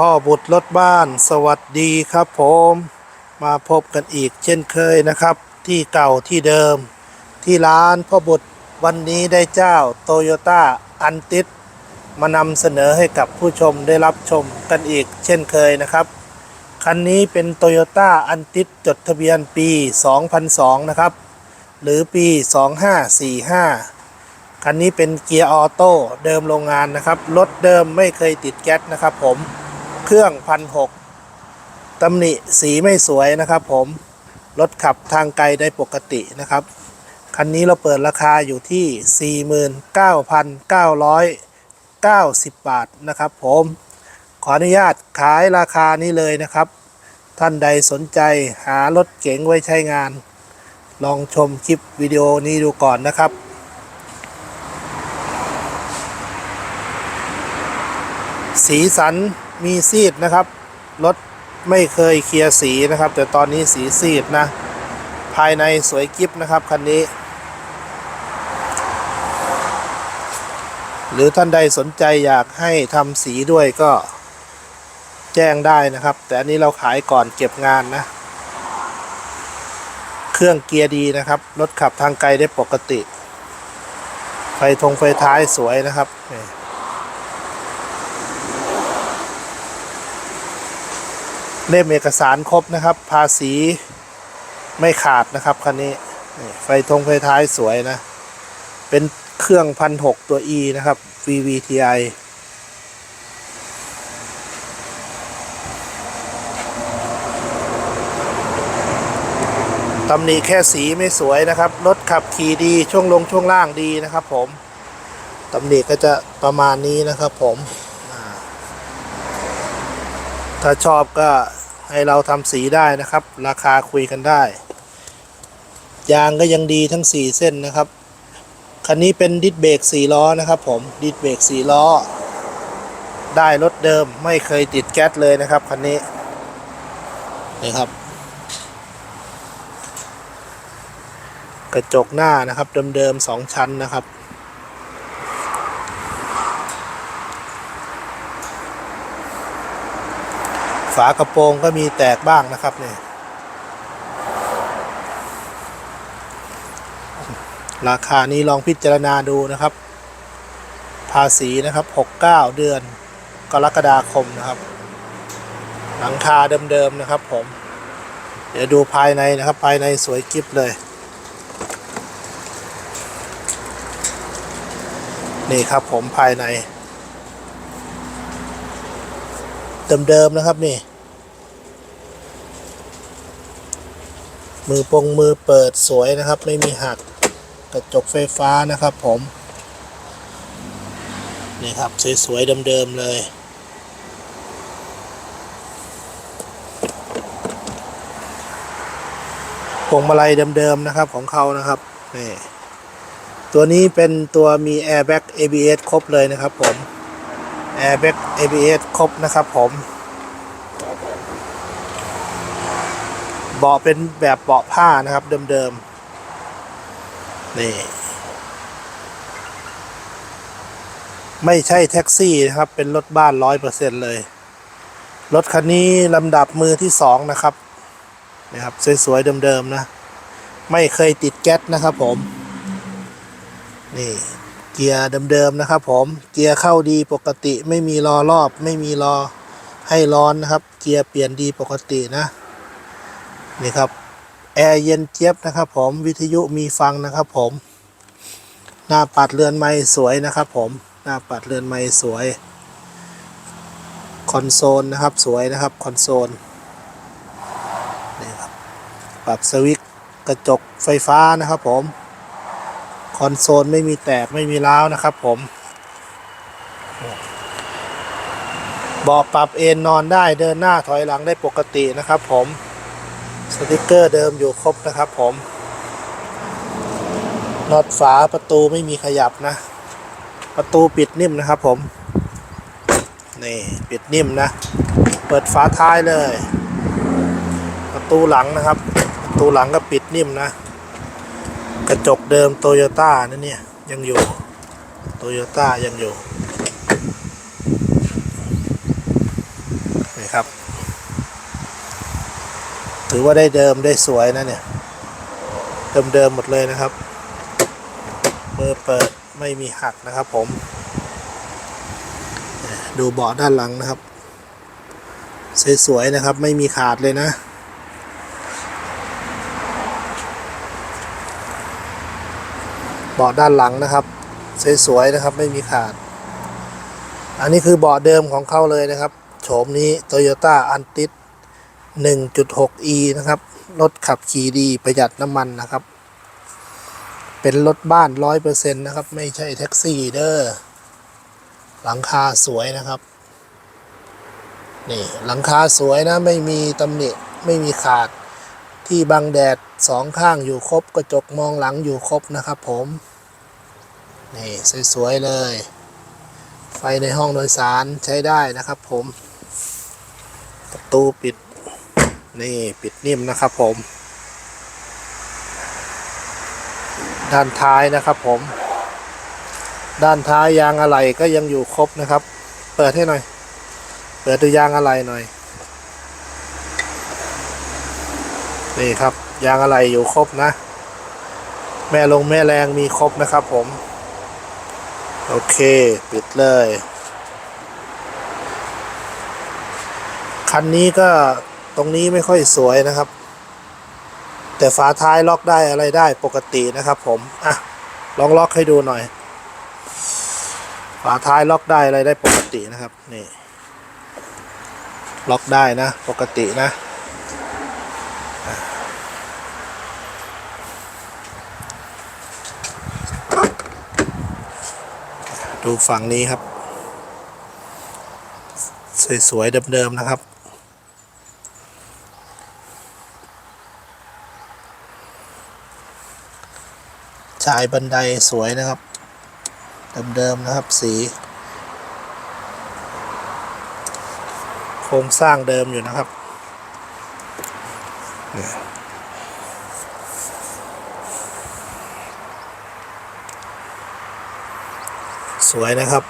พ่อบุตรรถบ้านสวัสดีครับผม มาพบกันอีกเช่นเคยนะครับ ที่เก่าที่เดิม ที่ร้านพ่อบุตรวันนี้ได้เจ้าโตโยต้าอันติดมานำเสนอให้กับผู้ชมได้รับชมกันอีกเช่นเคยนะครับ คันนี้เป็นโตโยต้าอันติดจดทะเบียนปี 2002 นะครับ หรือปี 2545คันนี้เป็นเกียร์ออโต้เดิมโรงงานนะครับ รถเดิมไม่เคยติดแก๊สนะครับผม เครื่องพันหกตำหนิสีไม่สวยนะครับ ผมรถขับทางไกลได้ปกตินะครับ คันนี้เราเปิดราคาอยู่ที่ 49,990 บาทนะครับ ผม ขออนุญาตขายราคานี้เลยนะครับ ท่านใดสนใจหารถเก๋งไว้ใช้งาน ลองชมคลิปวิดีโอนี้ดูก่อนนะครับสีสัน มีซีดนะครับรถไม่เคยเคลียร์สีนะครับ แต่ตอนนี้สีซีดนะ ภายในสวยกิฟนะครับคันนี้ หรือท่านใดสนใจอยากให้ทำสีด้วยก็แจ้งได้นะครับ แต่อันนี้เราขายก่อนเก็บงานนะ เครื่องเกียร์ดีนะครับ รถขับทางไกลได้ปกติ ไฟทงไฟท้ายสวยนะครับ เล่มเอกสารครบนะครับ ภาษีไม่ขาดนะครับคันนี้ไฟทงไฟท้ายสวยนะ เป็นเครื่องพันหกตัว E นะครับ VVTi ตำหนิแค่สีไม่สวยนะครับ รถขับขี่ดีช่วงลงช่วงล่างดีนะครับผม ตำหนิก็จะประมาณนี้นะครับผม ถ้าชอบก็ให้เราทำสีได้นะครับ ราคาคุยกันได้ ยางก็ยังดีทั้ง 4 เส้นนะครับ คันนี้เป็นดิสเบรก4ล้อนะครับ ผมดิสเบรก4ล้อ ได้รถเดิมไม่เคยติดแก๊สเลยนะครับคันนี้นี่ครับ กระจกหน้านะครับเดิมๆสองชั้นนะครับ ฝากระโปรงก็มีแตกบ้างนะครับเนี่ยราคานี้ลองพิจารณาดูนะครับ ภาษีนะครับ 69 เดือนกรกฎาคมนะครับ หลังคาเดิมๆนะครับผม เดี๋ยวดูภายในนะครับ ภายในสวยกิฟเลย นี่ครับผมภายใน เดิมๆนะครับนี่ มือปงมือเปิดสวยนะครับ ไม่มีหักกระจกไฟฟ้านะครับผม นี่ครับสวยๆเดิมๆเลยพวงมาลัยเดิมๆนะครับของเขานะครับนี่ตัวนี้เป็นตัวมี airbag ABS ครบเลยนะครับผม airbag ABS ครบนะครับผม เบาะเป็นแบบเบาะผ้านะครับเดิมๆ นี่ ไม่ใช่แท็กซี่นะครับ เป็นรถบ้านร้อยเปอร์เซ็นเลย รถคันนี้ลำดับมือที่สองนะครับนะครับสวยๆเดิมๆนะ ไม่เคยติดแก๊สนะครับผม นี่ เกียร์เดิมๆนะครับ ผมเกียร์เข้าดีปกติไม่มีรอรอบ ไม่มีรอให้ร้อนนะครับ เกียร์เปลี่ยนดีปกตินะนี่ครับแอร์เย็นเจี๊ยบนะครับ ผมวิทยุมีฟังนะครับ ผม หน้าปัดเรือนไม้สวยนะครับ ผมหน้าปัดเรือนไม้สวยคอนโซลนะครับสวยนะครับคอนโซลนี่ครับปรับสวิตช์กระจกไฟฟ้านะครับผม คอนโซลไม่มีแตกไม่มีร้าวนะครับผมเบาะปรับเอนนอนได้เดินหน้าถอยหลังได้ปกตินะครับผมสติกเกอร์เดิมอยู่ครบนะครับผมน็อตฝาประตูไม่มีขยับนะ ประตูปิดนิ่มนะครับผม นี่ปิดนิ่มนะ เปิดฝาท้ายเลย ประตูหลังนะครับ ประตูหลังก็ปิดนิ่มนะ กระจกเดิมโตโยต้านั่นเนี่ย ยังอยู่โตโยต้ายังอยู่นี่ครับ ถือว่าได้เดิมได้สวยนะเนี่ย เดิมเดิมหมดเลยนะครับมือเปิดไม่มีหักนะครับผม ดูเบาะด้านหลังนะครับ สวยๆนะครับ ไม่มีขาดเลยนะ เบาะด้านหลังนะครับ สวยๆนะครับไม่มีขาด อันนี้คือเบาะเดิมของเขาเลยนะครับ โฉมนี้ Toyota a n t i s 1.6e นะครับ รถขับขี่ดีประหยัดน้ำมันนะครับ เป็นรถบ้าน 100%นะครับ ไม่ใช่แท็กซี่เด้อหลังคาสวยนะครับ นี่หลังคาสวยนะ ไม่มีตำหนิ ไม่มีขาด ที่บังแดดสองข้างอยู่ครบกระจกมองหลังอยู่ครบนะครับผม นี่สวยๆเลย ไฟในห้องโดยสารใช้ได้นะครับผม ประตูปิด นี่ปิดนิ่มนะครับผม ด้านท้ายนะครับผม ด้านท้ายยางอะไหล่ก็ยังอยู่ครบนะครับ เปิดให้หน่อย เปิดดูยางอะไหล่หน่อย นี่ครับ ยางอะไหล่อยู่ครบนะ แม่ลงแม่แรงมีครบนะครับผม โอเค ปิดเลย คันนี้ก็ตรงนี้ไม่ค่อยสวยนะครับ แต่ฝาท้ายล็อกได้อะไรได้ปกตินะครับผม อะ ลองล็อกให้ดูหน่อย ฝาท้ายล็อกได้อะไรได้ปกตินะครับ นี่ ล็อกได้นะ ปกตินะ ดูฝั่งนี้ครับ สวยๆเดิมๆนะครับ ชายบันไดสวยนะครับ เดิมๆนะครับสีโครงสร้างเดิมอยู่นะครับ สวยนะครับ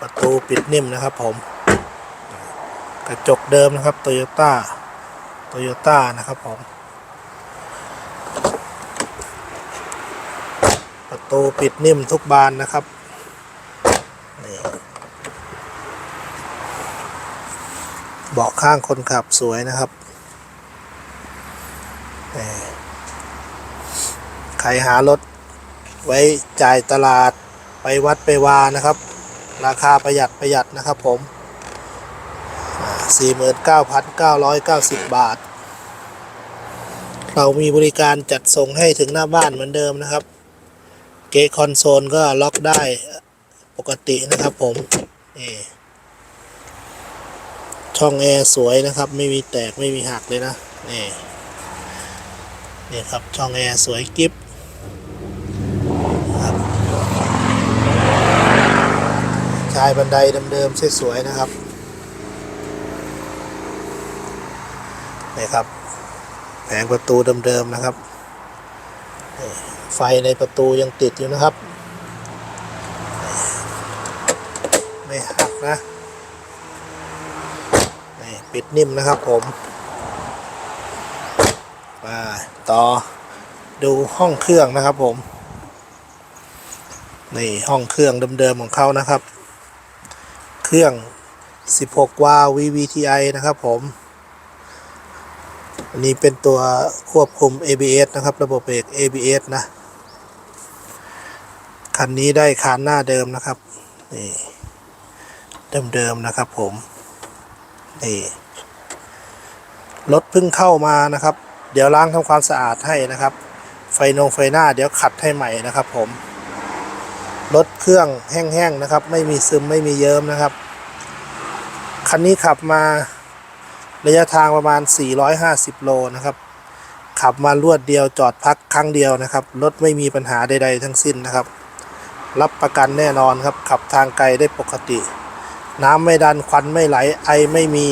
ประตูปิดนิ่มนะครับผม กระจกเดิมนะครับโตโยต้าโตโยต้านะครับผม ประตูปิดนิ่มทุกบานนะครับ เบาะข้างคนขับสวยนะครับ ใครหารถไว้จ่ายตลาดไปวัดไปวานะครับ ราคาประหยัดประหยัดนะครับผม 49,990 บาท เรามีบริการจัดส่งให้ถึงหน้าบ้านเหมือนเดิมนะครับ เกคอนโซลก็ล็อกได้ปกตินะครับผมนี่ ช่องแอร์สวยนะครับ ไม่มีแตกไม่มีหักเลยนะนี่นี่ครับช่องแอร์สวยกิฟครับชายบันไดเดิมๆสวยๆนะครับนี่ครับแผงประตูเดิมๆนะครับไฟในประตูยังติดอยู่นะครับ ไม่หักนะ ปิดนิ่มนะครับผมมาต่อดูห้องเครื่องนะครับผม นี่ห้องเครื่องเดิมๆของเขานะครับ เครื่อง 16 วาล์ว VVTi นะครับผมอันนี้เป็นตัวควบคุม ABS นะครับ ระบบเบรก ABS นะ คันนี้ได้คานหน้าเดิมนะครับ นี่ เดิมๆนะครับผม นี่ รถเพิ่งเข้ามานะครับ เดี๋ยวล้างทำความสะอาดให้นะครับ ไฟนงไฟหน้าเดี๋ยวขัดให้ใหม่นะครับ ผมรถเครื่องแห้งๆนะครับ ไม่มีซึมไม่มีเยิ้มนะครับ คันนี้ขับมาระยะทางประมาณ 450 โลนะครับ ขับมารวดเดียวจอดพักครั้งเดียวนะครับรถไม่มีปัญหาใด ๆ ทั้งสิ้นนะครับ รับประกันแน่นอนครับ ขับทางไกลได้ปกติ น้ำไม่ดันควันไม่ไหลไอไม่มี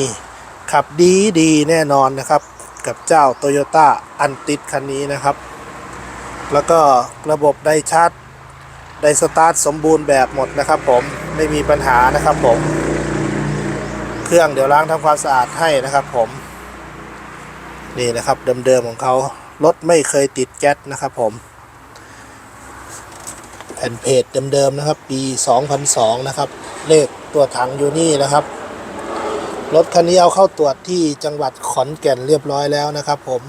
ขับดีดีแน่นอนนะครับ กับเจ้า Toyota อันติดคันนี้นะครับ แล้วก็ระบบไดชาร์จไดสตาร์ทสมบูรณ์แบบหมดนะครับ ผมไม่มีปัญหานะครับผม เครื่องเดี๋ยวล้างทำความสะอาดให้นะครับผม นี่นะครับเดิมๆของเขารถไม่เคยติดแก๊สนะครับผม แผ่นเพจเดิมๆนะครับ ปี 2002 นะครับ เลขตัวถังอยู่นี่นะครับ รถคันนี้เอาเข้าตรวจที่จังหวัดขอนแก่นเรียบร้อยแล้วนะครับ ผม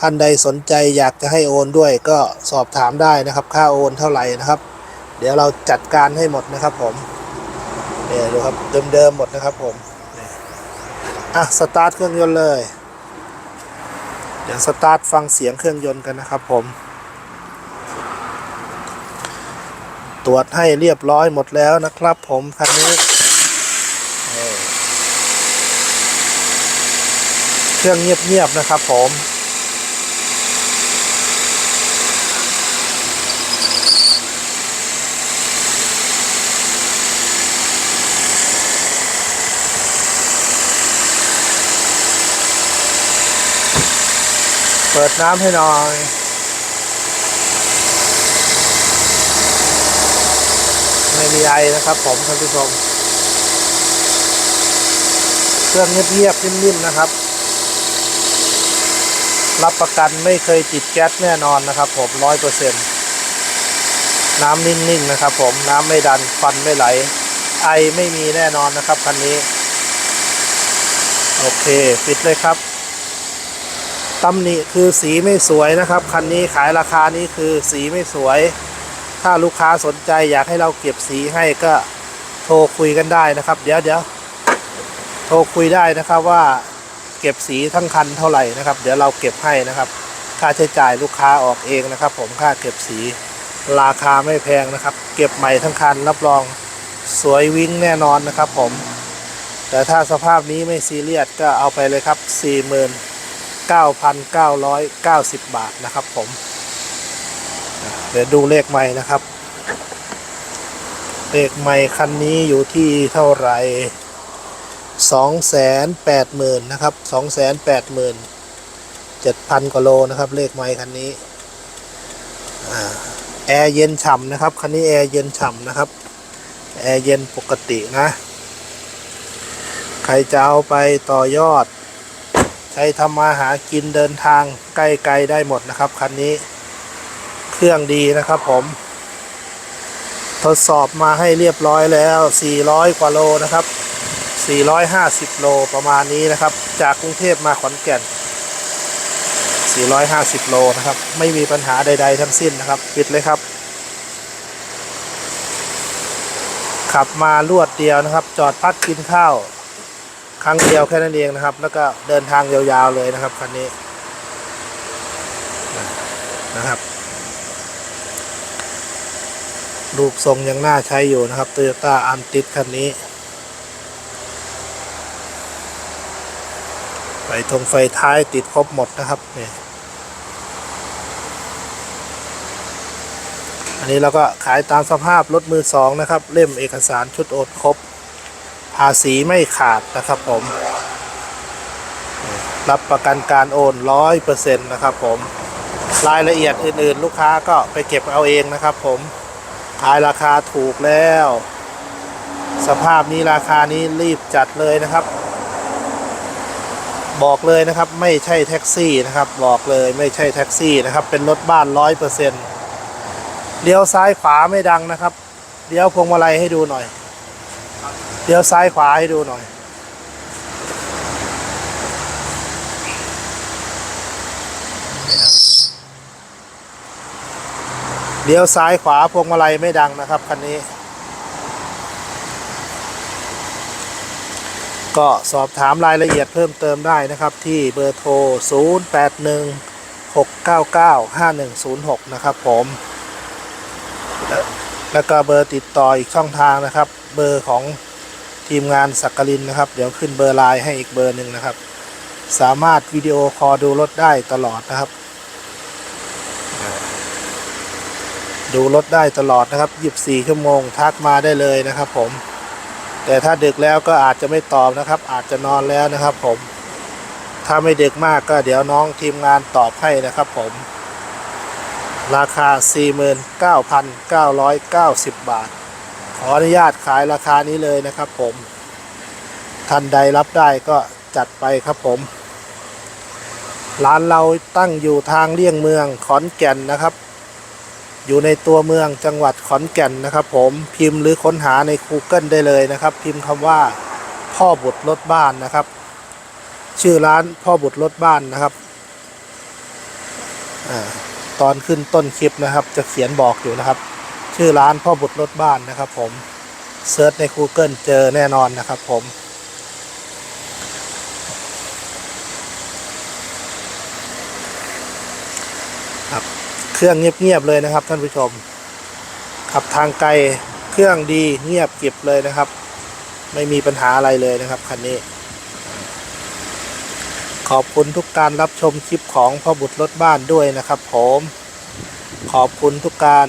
ท่านใดสนใจอยากจะให้โอนด้วยก็สอบถามได้นะครับ ค่าโอนเท่าไหร่นะครับ เดี๋ยวเราจัดการให้หมดนะครับ ผมเนี่ยดูครับเดิมๆหมดนะครับ ผมอะสตาร์ทเครื่องยนต์เลยเดี๋ยวสตาร์ทฟังเสียงเครื่องยนต์กันนะครับ ผม ตรวจให้เรียบร้อยหมดแล้วนะครับ ผมคันนี้นี่ เครื่องเงียบๆนะครับผมเปิดน้ำให้หน่อย ไม่มีไอนะครับผมท่านผู้ชม เครื่องเงียบๆนิ่มๆนะครับ รับประกันไม่เคยติดแก๊สแน่นอนนะครับ ผมร้อยเปอร์เซ็นต์น้ำนิ่งๆนะครับ ผมน้ำไม่ดันควันไม่ไหล ไอไม่มีแน่นอนนะครับคันนี้ โอเคปิดเลยครับตำหนิคือสีไม่สวยนะครับ คันนี้ขายราคานี้คือสีไม่สวย ถ้าลูกค้าสนใจอยากให้เราเก็บสีให้ก็โทรคุยกันได้นะครับ เดี๋ยวเดี๋ยวโทรคุยได้นะครับว่า ก็บสีทั้งคันเท่าไหร่นะครับ เดี๋ยวเราเก็บให้นะครับ ค่าใช้จ่ายลูกค้าออกเองนะครับ ผมค่าเก็บสีราคาไม่แพงนะครับ เก็บใหม่ทั้งคันรับรองสวยวิ่งแน่นอนนะครับ ผม แต่ถ้าสภาพนี้ไม่ซีเรียสก็เอาไปเลยครับ 49,990 บาทนะครับ ผม เดี๋ยวดูเลขใหม่นะครับเลขใหม่คันนี้อยู่ที่เท่าไหร่ 280,000นะครับ280,000 7,000 กว่าโลนะครับ เลขใหม่คันนี้แอร์เย็นฉ่ำนะครับ คันนี้แอร์เย็นฉ่ำนะครับ แอร์เย็นปกตินะ ใครจะเอาไปต่อยอด ใช้ทำมาหากินเดินทางใกล้ๆได้หมดนะครับ คันนี้ เครื่องดีนะครับผม ทดสอบมาให้เรียบร้อยแล้ว 400 กว่าโลนะครับ 450 โลประมาณนี้นะครับ จากกรุงเทพมาขอนแก่น 450 โลนะครับ ไม่มีปัญหาใด ๆ ทั้งสิ้นนะครับ ปิดเลยครับ ขับมารวดเดียวนะครับ จอดพักกินข้าว ครั้งเดียวแค่นั้นเองนะครับ แล้วก็เดินทางยาวๆเลยนะครับคันนี้นะครับรูปทรงยังน่าใช้อยู่นะครับ Toyota a n t i s คันนี้ ไฟทงไฟท้ายติดครบหมดนะครับนี่อันนี้เราก็ขายตามสภาพรถมือสองนะครับ เล่มเอกสารชุดโอนครบ ภาษีไม่ขาดนะครับผม รับประกันการโอนร้อยเปอร์เซ็นต์นะครับผม รายละเอียดอื่นๆ ลูกค้าก็ไปเก็บเอาเองนะครับผมขายราคาถูกแล้ว สภาพนี้ราคานี้รีบจัดเลยนะครับ บอกเลยนะครับไม่ใช่แท็กซี่นะครับบอกเลยไม่ใช่แท็กซี่นะครับ เป็นรถบ้านร้อยเปอร์เซ็นต์เลี้ยวซ้ายขวาไม่ดังนะครับเลี้ยวพวงมาลัยให้ดูหน่อยเลี้ยวซ้ายขวาให้ดูหน่อย เลี้ยวซ้ายขวาพวงมาลัยไม่ดังนะครับคันนี้ ก็สอบถามรายละเอียดเพิ่มเติมได้นะครับ ที่เบอร์โทร 081 699 5106 นะครับผม แล้วก็เบอร์ติดต่ออีกช่องทางนะครับ เบอร์ของทีมงานสักกลินนะครับ เดี๋ยวขึ้นเบอร์ไลน์ให้อีกเบอร์หนึ่งนะครับ สามารถวิดีโอคอลดูรถได้ตลอดนะครับ ดูรถได้ตลอดนะครับ 24 ชั่วโมงทักมาได้เลยนะครับผม แต่ถ้าดึกแล้วก็อาจจะไม่ตอบนะครับ อาจจะนอนแล้วนะครับ ผม ถ้าไม่ดึกมากก็เดี๋ยวน้องทีมงานตอบให้นะครับผม ราคา 49,990 บาท ขออนุญาตขายราคานี้เลยนะครับ ผม ท่านใดรับได้ก็จัดไปครับผม ร้านเราตั้งอยู่ทางเลี่ยงเมืองขอนแก่นนะครับ อยู่ในตัวเมืองจังหวัดขอนแก่นนะครับผมพิมพ์หรือค้นหาใน Google ได้เลยนะครับ พิมพ์คำว่าพ่อบุตรรถบ้านนะครับ ชื่อร้านพ่อบุตรรถบ้านนะครับอตอนขึ้นต้นคลิปนะครับ จะเขียนบอกอยู่นะครับ ชื่อร้านพ่อบุตรรถบ้านนะครับ ผมเซิร์ชใน Google เจอแน่นอนนะครับผม ครับ เครื่องเงียบๆเลยนะครับ ท่านผู้ชม ขับทางไกลเครื่องดีเงียบเกริบเลยนะครับ ไม่มีปัญหาอะไรเลยนะครับคันนี้ ขอบคุณทุกการรับชมคลิปของพ่อบุตรรถบ้านด้วยนะครับ ผม ขอบคุณทุกการ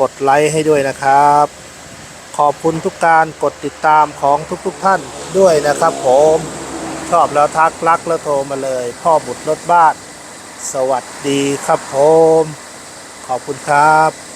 กดไลค์ให้ด้วยนะครับ ขอบคุณทุกการกดติดตามของทุกๆทท่านด้วยนะครับ ผมชอบแล้วทักรักแล้วโทรมาเลย พ่อบุตรรถบ้าน สวัสดีครับผม ขอบคุณครับ